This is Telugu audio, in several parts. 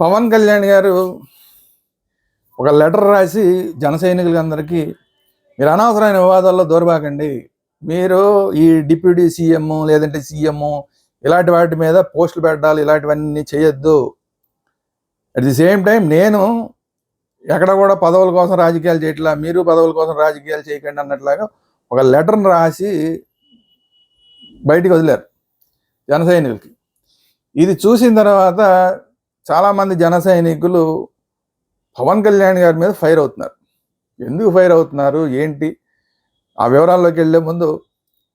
పవన్ కళ్యాణ్ గారు ఒక లెటర్ రాసి జన సైనికులందరికీ మీరు అనవసరమైన వివాదాల్లో దూరబాకండి. మీరు ఈ డిప్యూటీ సీఎం లేదంటే సీఎం ఇలాంటి వాటి మీద పోస్టులు పెట్టాలి ఇలాంటివన్నీ చేయొద్దు. అట్ ది సేమ్ టైం నేను ఎక్కడ కూడా పదవుల కోసం రాజకీయాలు చేయట్లా మీరు పదవుల కోసం రాజకీయాలు చేయకండి అన్నట్లాగా ఒక లెటర్ని రాసి బయటికి వదిలారు జన సైనికులకి. ఇది చూసిన తర్వాత చాలామంది జన సైనికులు పవన్ కళ్యాణ్ గారి మీద ఫైర్ అవుతున్నారు. ఎందుకు ఫైర్ అవుతున్నారు? ఏంటి? ఆ వివరాల్లోకి వెళ్ళే ముందు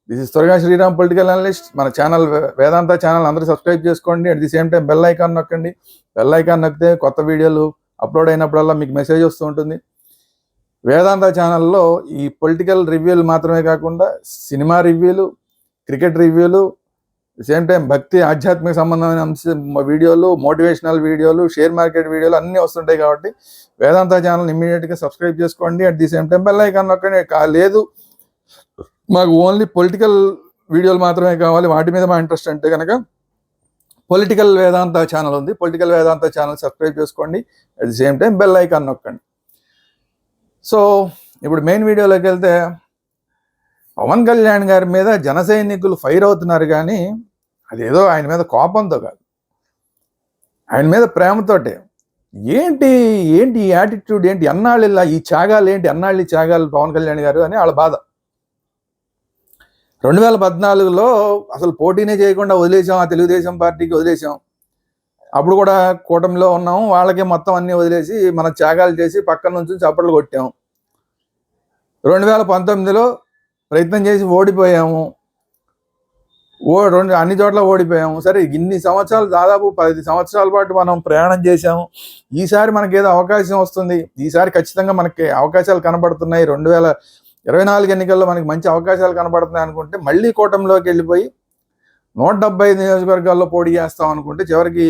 దిస్ ఇస్ త్వరగా శ్రీరామ్ పొలిటికల్ అనలిస్ట్. మన ఛానల్ వేదాంత ఛానల్ అందరూ సబ్స్క్రైబ్ చేసుకోండి. At the same time bell icon నొక్కండి. బెల్ ఐకాన్ నొక్కితే కొత్త వీడియోలు అప్లోడ్ అయినప్పుడల్లా మీకు మెసేజ్ వస్తూ ఉంటుంది. వేదాంత ఛానల్లో ఈ పొలిటికల్ రివ్యూలు మాత్రమే కాకుండా సినిమా రివ్యూలు క్రికెట్ రివ్యూలు సేమ్ టైం భక్తి ఆధ్యాత్మిక సంబంధమైన అంశ వీడియోలు మోటివేషనల్ వీడియోలు షేర్ మార్కెట్ వీడియోలు అన్నీ వస్తుంటాయి కాబట్టి వేదాంత ఛానల్ ఇమీడియట్గా సబ్స్క్రైబ్ చేసుకోండి. At the same time bell icon నొక్కండి. లేదు మాకు ఓన్లీ పొలిటికల్ వీడియోలు మాత్రమే కావాలి. వాటి మీద మా ఇంట్రెస్ట్ అంటే కనుక పొలిటికల్ వేదాంత ఛానల్ ఉంది. పొలిటికల్ వేదాంత ఛానల్ సబ్స్క్రైబ్ చేసుకోండి. At the same time bell icon నొక్కండి. సో ఇప్పుడు మెయిన్ వీడియోలోకి వెళ్తే పవన్ కళ్యాణ్ గారి మీద జన సైనికులు ఫైర్ అవుతున్నారు కానీ అదేదో ఆయన మీద కోపంతో కాదు. ఆయన మీద ప్రేమతోటే. ఏంటి ఏంటి ఈ యాటిట్యూడ్ ఏంటి ఎన్నాళ్ళు ఇలా ఈ త్యాగాలు ఏంటి ఎన్నాళ్ళు త్యాగాలు పవన్ కళ్యాణ్ గారు అని వాళ్ళ బాధ. రెండు వేల పద్నాలుగులో అసలు పోటీనే చేయకుండా వదిలేసాం ఆ తెలుగుదేశం పార్టీకి వదిలేసాం. అప్పుడు కూడా కూటమిలో ఉన్నాం వాళ్ళకే మొత్తం అన్నీ వదిలేసి మన త్యాగాలు చేసి పక్కన నుంచి చప్పట్లు కొట్టాం. రెండు వేల పంతొమ్మిదిలో ప్రయత్నం చేసి ఓడిపోయాము. ఓ రెండు అన్ని చోట్ల ఓడిపోయాము. సరే ఇన్ని సంవత్సరాలు దాదాపు పది సంవత్సరాల పాటు మనం ప్రయాణం చేశాము. ఈసారి మనకి ఏదో అవకాశం వస్తుంది. ఈసారి ఖచ్చితంగా మనకి అవకాశాలు కనబడుతున్నాయి. రెండు వేల ఇరవై నాలుగు ఎన్నికల్లో మనకి మంచి అవకాశాలు కనబడుతున్నాయి అనుకుంటే మళ్ళీ కూటమిలోకి వెళ్ళిపోయి నూట డెబ్బై ఐదు నియోజకవర్గాల్లో పోటీ చేస్తాం అనుకుంటే చివరికి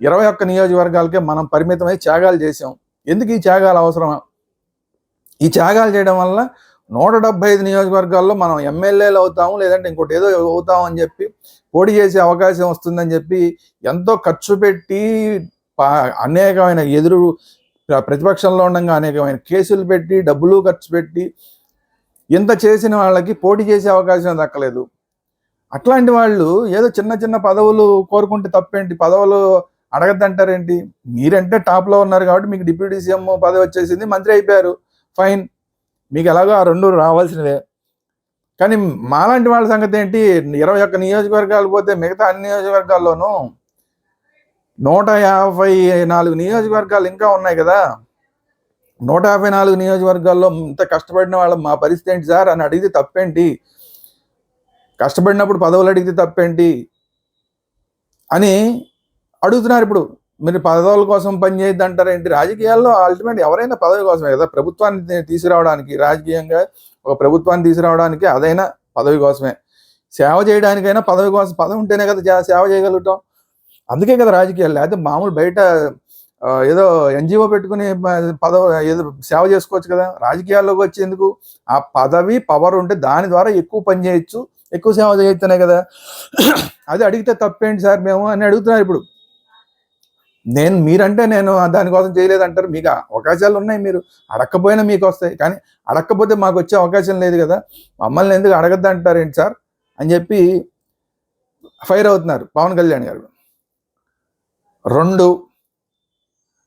ఇరవై ఒక్క నియోజకవర్గాలకే మనం పరిమితమై త్యాగాలు చేసాం ఎందుకు ఈ త్యాగాలు అవసరమా? ఈ త్యాగాలు చేయడం వల్ల నూట డెబ్బై ఐదు నియోజకవర్గాల్లో మనం ఎమ్మెల్యేలు అవుతాము లేదంటే ఇంకోటి ఏదో అవుతాం అని చెప్పి పోటీ చేసే అవకాశం వస్తుందని చెప్పి ఎంతో ఖర్చు పెట్టి అనేకమైన ఎదురు ప్రతిపక్షంలో ఉండగా అనేకమైన కేసులు పెట్టి డబ్బులు ఖర్చు పెట్టి ఇంత చేసిన వాళ్ళకి పోటీ చేసే అవకాశం దక్కలేదు. అట్లాంటి వాళ్ళు ఏదో చిన్న చిన్న పదవులు కోరుకుంటే తప్పేంటి? పదవులు అడగద్దంటారేంటి? మీరంటే టాప్లో ఉన్నారు కాబట్టి మీకు డిప్యూటీ సీఎం పదవి వచ్చేసింది మంత్రి అయిపోయారు. ఫైన్. మీకు ఎలాగో ఆ రెండు రావాల్సినవే. కానీ మాలాంటి వాళ్ళ సంగతి ఏంటి? ఇరవై ఒక్క నియోజకవర్గాలు పోతే మిగతా అన్ని నియోజకవర్గాల్లోనూ నూట యాభై నాలుగు నియోజకవర్గాలు ఇంకా ఉన్నాయి కదా. నూట యాభై నాలుగు నియోజకవర్గాల్లో ఇంత కష్టపడిన వాళ్ళు మా పరిస్థితి ఏంటి సార్? అని అడిగితే తప్పేంటి? కష్టపడినప్పుడు పదవులు అడిగితే తప్పేంటి? అని అడుగుతున్నారు ఇప్పుడు. మీరు పదవుల కోసం పనిచేయద్దు అంటారేంటి రాజకీయాల్లో అల్టిమేట్ ఎవరైనా పదవి కోసమే కదా. ప్రభుత్వాన్ని తీసుకురావడానికి రాజకీయంగా ఒక ప్రభుత్వాన్ని తీసుకురావడానికి అదైనా పదవి కోసమే. సేవ చేయడానికైనా పదవి కోసం పదవి ఉంటేనే కదా సేవ చేయగలుగుతాం. అందుకే కదా రాజకీయాలు. లేకపోతే మామూలు బయట ఏదో ఎన్జిఓ పెట్టుకుని పదవి ఏదో సేవ చేసుకోవచ్చు కదా. రాజకీయాల్లోకి వచ్చేందుకు ఆ పదవి పవర్ ఉంటే దాని ద్వారా ఎక్కువ పని చేయొచ్చు. ఎక్కువ సేవ చేయొచ్చునే కదా. అది అడిగితే తప్పేంటి సార్ మేము అని అడుగుతున్నారు ఇప్పుడు. నేను మీరంటే నేను దానికోసం చేయలేదంటారు. మీకు అవకాశాలు ఉన్నాయి మీరు అడగకపోయినా మీకు వస్తాయి. కానీ అడగకపోతే మాకు వచ్చే అవకాశం లేదు కదా. మమ్మల్ని ఎందుకు అడగద్దు అంటారేంటి సార్? అని చెప్పి ఫైర్ అవుతున్నారు పవన్ కళ్యాణ్ గారు. రెండు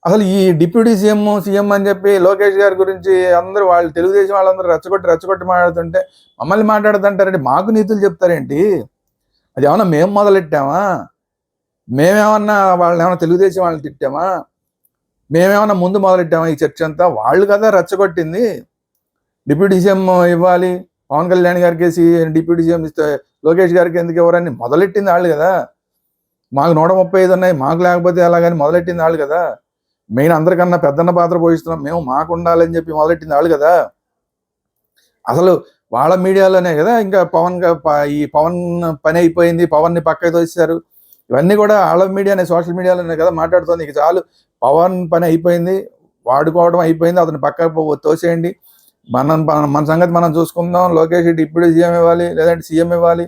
అసలు ఈ డిప్యూటీ సీఎం సీఎం అని చెప్పి లోకేష్ గారి గురించి అందరూ వాళ్ళు తెలుగుదేశం వాళ్ళందరూ రెచ్చగొట్టి రెచ్చగొట్టి మాట్లాడుతుంటే మమ్మల్ని మాట్లాడుతుంటారండి మాకు నీతులు చెప్తారేంటి? అది ఏమన్నా మేము మొదలెట్టామా? మేమేమన్నా వాళ్ళని ఏమన్నా తెలుగుదేశం వాళ్ళని తిట్టామా? మేమేమన్నా ముందు మొదలెట్టామా ఈ చర్చ అంతా? వాళ్ళు కదా రెచ్చగొట్టింది. డిప్యూటీ సీఎం ఇవ్వాలి. పవన్ కళ్యాణ్ గారికి సి- డిప్యూటీ సీఎం ఇస్తే లోకేష్ గారికి ఎందుకు ఎవరని మొదలెట్టింది వాళ్ళు కదా. మాకు నూట ముప్పై ఐదు ఉన్నాయి. మాకు లేకపోతే అలాగని మొదలెట్టింది వాళ్ళు కదా. మెయిన్ అందరికన్నా పెద్దన్న పాత్ర పోషిస్తున్నాం. మేము మాకు ఉండాలని చెప్పి మొదలెట్టింది వాళ్ళు కదా. అసలు వాళ్ళ మీడియాలోనే కదా. ఇంకా పవన్ ఈ పవన్ పని అయిపోయింది. పవన్ని పక్కకి తోసారు ఇవన్నీ కూడా ఆలప్ మీడియా అనే సోషల్ మీడియాలోనే కదా మాట్లాడుతుంది. ఇక చాలు పవన్ పని అయిపోయింది వాడుకోవడం అయిపోయింది అతను పక్కకు తోసేయండి. మనం మన మన సంగతి మనం చూసుకుందాం లోకేష్ డిప్యూటీ సీఎం ఇవ్వాలి లేదంటే సీఎం ఇవ్వాలి.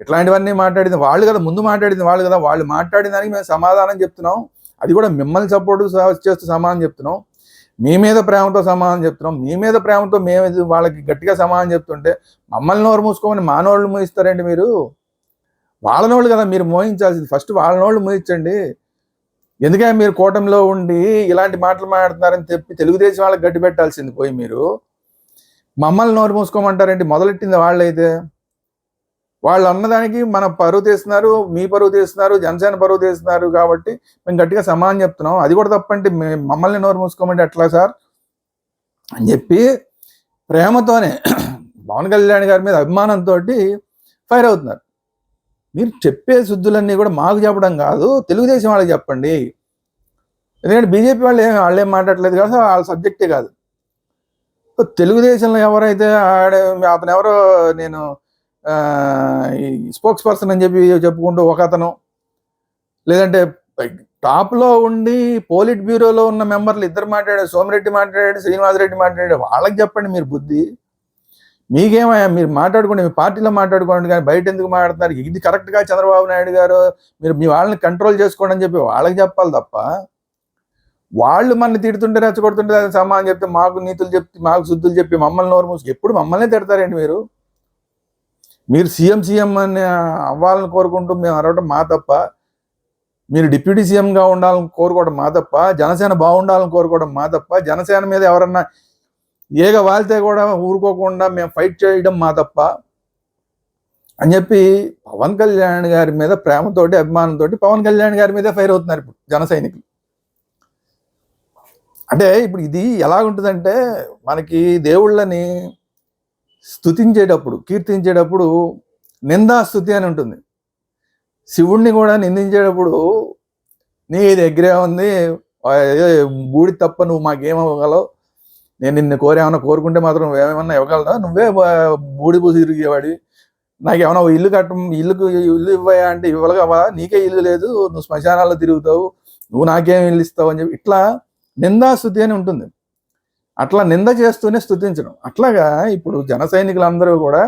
ఇట్లాంటివన్నీ మాట్లాడింది. వాళ్ళు కదా ముందు మాట్లాడింది వాళ్ళు కదా వాళ్ళు మాట్లాడిన దానికి మేము సమాధానం చెప్తున్నాం. అది కూడా మిమ్మల్ని సపోర్ట్ చేస్తూ సమాధానం చెప్తున్నాం. మీ మీద ప్రేమతో సమాధానం చెప్తున్నాం. మీ మీద ప్రేమతో మేము వాళ్ళకి గట్టిగా సమానం చెప్తుంటే మమ్మల్ని నోరు మూసుకోమని మానవాళ్ళు మూయిస్తారండి మీరు? వాళ్ళనోళ్ళు కదా మీరు మోహించాల్సింది. ఫస్ట్ వాళ్ళనోళ్ళు మోహించండి. ఎందుకంటే మీరు కూటమిలో ఉండి ఇలాంటి మాటలు మాట్లాడుతున్నారని చెప్పి తెలుగుదేశం వాళ్ళకి గట్టి పెట్టాల్సింది పోయి మీరు. మమ్మల్ని నోరు మూసుకోమంటారేంటి? మొదలెట్టింది వాళ్ళైతే? వాళ్ళు అన్నదానికి మన పరువు తీస్తున్నారు మీ పరువు తీస్తున్నారు జనసేన పరువు తీస్తున్నారు కాబట్టి మేము గట్టిగా సమానం చెప్తున్నాం. అది కూడా తప్పంటే మమ్మల్ని నోరు మూసుకోమంటే ఎట్లా సార్? అని చెప్పి ప్రేమతోనే పవన్ కళ్యాణ్ గారి మీద అభిమానంతో ఫైర్ అవుతున్నారు. మీరు చెప్పే శుద్ధులన్నీ కూడా మాకు చెప్పడం కాదు తెలుగుదేశం వాళ్ళకి చెప్పండి. ఎందుకంటే బీజేపీ వాళ్ళు ఏం వాళ్ళు ఏం మాట్లాడలేదు కదా వాళ్ళ సబ్జెక్టే కాదు. తెలుగుదేశంలో ఎవరైతే ఆడే అతను ఎవరో నేను స్పోక్స్ పర్సన్ అని చెప్పి చెప్పుకుంటూ ఒక అతను. లేదంటే టాప్లో ఉండి పోలిట్ బ్యూరోలో ఉన్న మెంబర్లు ఇద్దరు మాట్లాడారు సోమిరెడ్డి మాట్లాడాడు శ్రీనివాసరెడ్డి మాట్లాడాడు వాళ్ళకి చెప్పండి మీరు బుద్ధి. మీకేమయ్యా? మీరు మాట్లాడుకోండి మీ పార్టీలో మాట్లాడుకోండి కానీ బయట ఎందుకు మాట్లాడుతున్నారు? ఇది కరెక్ట్గా చంద్రబాబు నాయుడు గారు మీరు మీ వాళ్ళని కంట్రోల్ చేసుకోండి అని చెప్పి వాళ్ళకి చెప్పాలి తప్ప వాళ్ళు మన తిడుతుంటే రెచ్చగొడుతుంటే అది సమానం చెప్తే మాకు నీతులు చెప్తే మాకు శుద్ధులు చెప్పి మమ్మల్ని నోరు మూసి ఎప్పుడు మమ్మల్నే తిడతారండి మీరు? మీరు సీఎం సీఎం అని అవ్వాలని కోరుకుంటూ మేము అరవడం మా తప్ప మీరు డిప్యూటీ సీఎంగా ఉండాలని కోరుకోవడం మా తప్ప జనసేన బాగుండాలని కోరుకోవడం మా తప్ప జనసేన మీద ఎవరన్నా ఏగ వాళ్తే కూడా ఊరుకోకుండా మేము ఫైట్ చేయడం మా తప్ప అని చెప్పి పవన్ కళ్యాణ్ గారి మీద ప్రేమతోటి అభిమానంతోటి పవన్ కళ్యాణ్ గారి మీద ఫైర్ అవుతున్నారు ఇప్పుడు జన సైనికులు. అంటే ఇప్పుడు ఇది ఎలా ఉంటుందంటే మనకి దేవుళ్ళని స్థుతించేటప్పుడు కీర్తించేటప్పుడు నిందా స్థుతి అని ఉంటుంది. శివుణ్ణి కూడా నిందించేటప్పుడు నీ దగ్గరే ఉంది బూడి తప్ప నువ్వు మాకేమవ్వగలవు నేను నిన్ను కోరేమన్నా కోరుకుంటే మాత్రం ఏమైనా ఇవ్వగలదా నువ్వే బూడి పూసి తిరిగేవాడి. నాకు ఏమైనా ఓ ఇల్లు కట్టం ఇల్లుకు ఇల్లు ఇవ్వయా అంటే ఇవ్వగలవా నీకే ఇల్లు లేదు నువ్వు శ్మశానాల్లో తిరుగుతావు నువ్వు నాకేం ఇల్లు ఇస్తావు అని చెప్పి ఇట్లా నిందా స్థుతి అని ఉంటుంది. అట్లా నింద చేస్తూనే స్థుతించడం అట్లాగా ఇప్పుడు జన సైనికులందరూ కూడా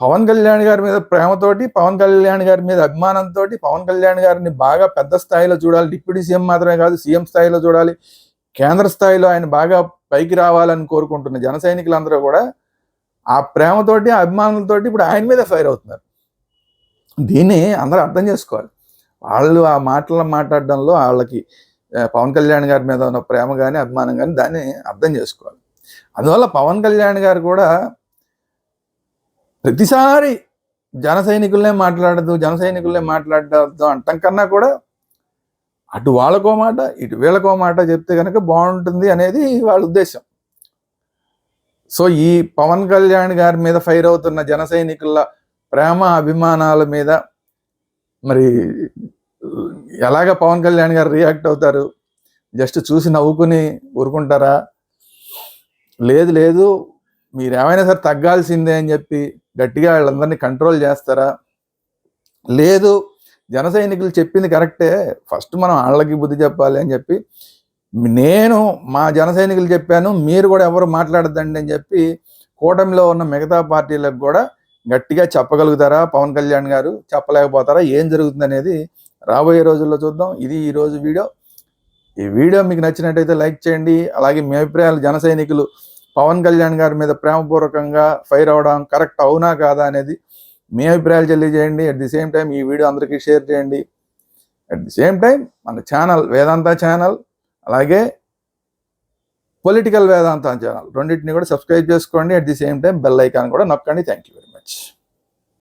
పవన్ కళ్యాణ్ గారి మీద ప్రేమతోటి పవన్ కళ్యాణ్ గారి మీద అభిమానంతో పవన్ కళ్యాణ్ గారిని బాగా పెద్ద స్థాయిలో చూడాలి. డిప్యూటీ సీఎం మాత్రమే కాదు సీఎం స్థాయిలో చూడాలి. కేంద్ర స్థాయిలో ఆయన బాగా పైకి రావాలని కోరుకుంటున్న జన సైనికులందరూ కూడా ఆ ప్రేమతోటి ఆ అభిమానులతోటి ఇప్పుడు ఆయన మీద ఫైర్ అవుతున్నారు. దీన్ని అందరూ అర్థం చేసుకోవాలి. వాళ్ళు ఆ మాటలు మాట్లాడడంలో వాళ్ళకి పవన్ కళ్యాణ్ గారి మీద ఉన్న ప్రేమ కానీ అభిమానం కానీ దాన్ని అర్థం చేసుకోవాలి. అందువల్ల పవన్ కళ్యాణ్ గారు కూడా ప్రతిసారి జన సైనికులనే మాట్లాడదు జన సైనికులనే మాట్లాడద్దు అంటాం కన్నా కూడా అటు వాళ్ళకో మాట ఇటు వీళ్ళకో మాట చెప్తే కనుక బాగుంటుంది అనేది వాళ్ళ ఉద్దేశం. సో ఈ పవన్ కళ్యాణ్ గారి మీద ఫైర్ అవుతున్న జన సైనికుల ప్రేమ అభిమానాల మీద మరి ఎలాగ పవన్ కళ్యాణ్ గారు రియాక్ట్ అవుతారు? జస్ట్ చూసి నవ్వుకుని ఊరుకుంటారా? లేదు లేదు మీరు ఏమైనా సరే తగ్గాల్సిందే అని చెప్పి గట్టిగా వాళ్ళందరినీ కంట్రోల్ చేస్తారా? లేదు జన సైనికులు చెప్పింది కరెక్టే. ఫస్ట్ మనం వాళ్ళకి బుద్ధి చెప్పాలి అని చెప్పి నేను మా జన సైనికులు చెప్పాను మీరు కూడా ఎవరు మాట్లాడద్దండి అని చెప్పి కూటమిలో ఉన్న మిగతా పార్టీలకు కూడా గట్టిగా చెప్పగలుగుతారా? పవన్ కళ్యాణ్ గారు చెప్పలేకపోతారా? ఏం జరుగుతుంది అనేది రాబోయే రోజుల్లో చూద్దాం. ఇది ఈరోజు వీడియో. ఈ వీడియో మీకు నచ్చినట్టయితే లైక్ చేయండి. అలాగే మీ అభిప్రాయాలు జన సైనికులు పవన్ కళ్యాణ్ గారి మీద ప్రేమపూర్వకంగా ఫైర్ అవడం కరెక్ట్ అవునా కాదా అనేది మీ అభిప్రాయాలు తెలియజేయండి. అట్ ది సేమ్ టైం ఈ వీడియో అందరికీ షేర్ చేయండి. అట్ ది సేమ్ టైం మన ఛానల్ వేదాంత ఛానల్ అలాగే పొలిటికల్ వేదాంత ఛానల్ రెండింటిని కూడా సబ్స్క్రైబ్ చేసుకోండి. At the same time bell icon కూడా నొక్కండి. Thank you very much